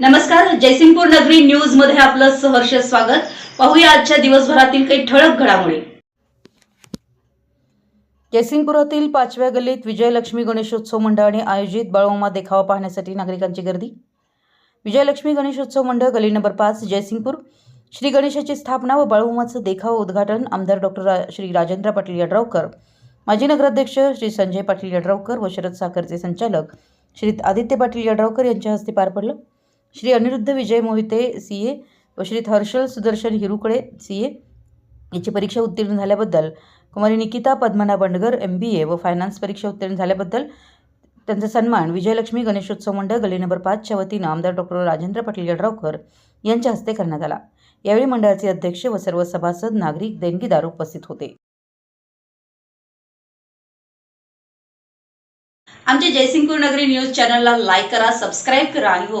नमस्कार जयसिंगपूर नगरी न्यूजमध्ये आपलं सहर्ष स्वागत. पाहूया आजच्या दिवसभरातील काही ठळक घडामोडी. जयसिंगपुरातील पाचव्या गल्लीत विजयलक्ष्मी गणेशोत्सव मंडळाने आयोजित बाळोमा देखावा पाहण्यासाठी नागरिकांची गर्दी. विजयलक्ष्मी गणेशोत्सव मंडळ गल्ली नंबर पाच जयसिंगपूर. श्री गणेशाची स्थापना व बाळूमाचं देखावा उद्घाटन आमदार डॉक्टर श्री राजेंद्र पाटील यड्रावकर माजी नगराध्यक्ष श्री संजय पाटील यड्रावकर व शरद साखरचे संचालक श्री आदित्य पाटील यड्रावकर यांच्या हस्ते पार पडलं. श्री अनिरुद्ध विजय मोहिते सी ए व श्री हर्षल सुदर्शन हिरुकडे सी ए. याची परीक्षा उत्तीर्ण झाल्याबद्दल कुमारी Nikita Padmana Bandgar M B A व फायनान्स परीक्षा उत्तीर्ण झाल्याबद्दल त्यांचा सन्मान विजयलक्ष्मी गणेशोत्सव मंडळ गली नंबर पाचच्या वतीनं आमदार डॉक्टर राजेंद्र पाटील यड्रावकर यांच्या हस्ते करण्यात आला. यावेळी मंडळाचे अध्यक्ष व सर्व सभासद नागरिक देणगीदार उपस्थित होते. आमच्या जयसिंगपूर नगरी न्यूज चॅनलला लाईक करा सबस्क्राईब करा आणि हो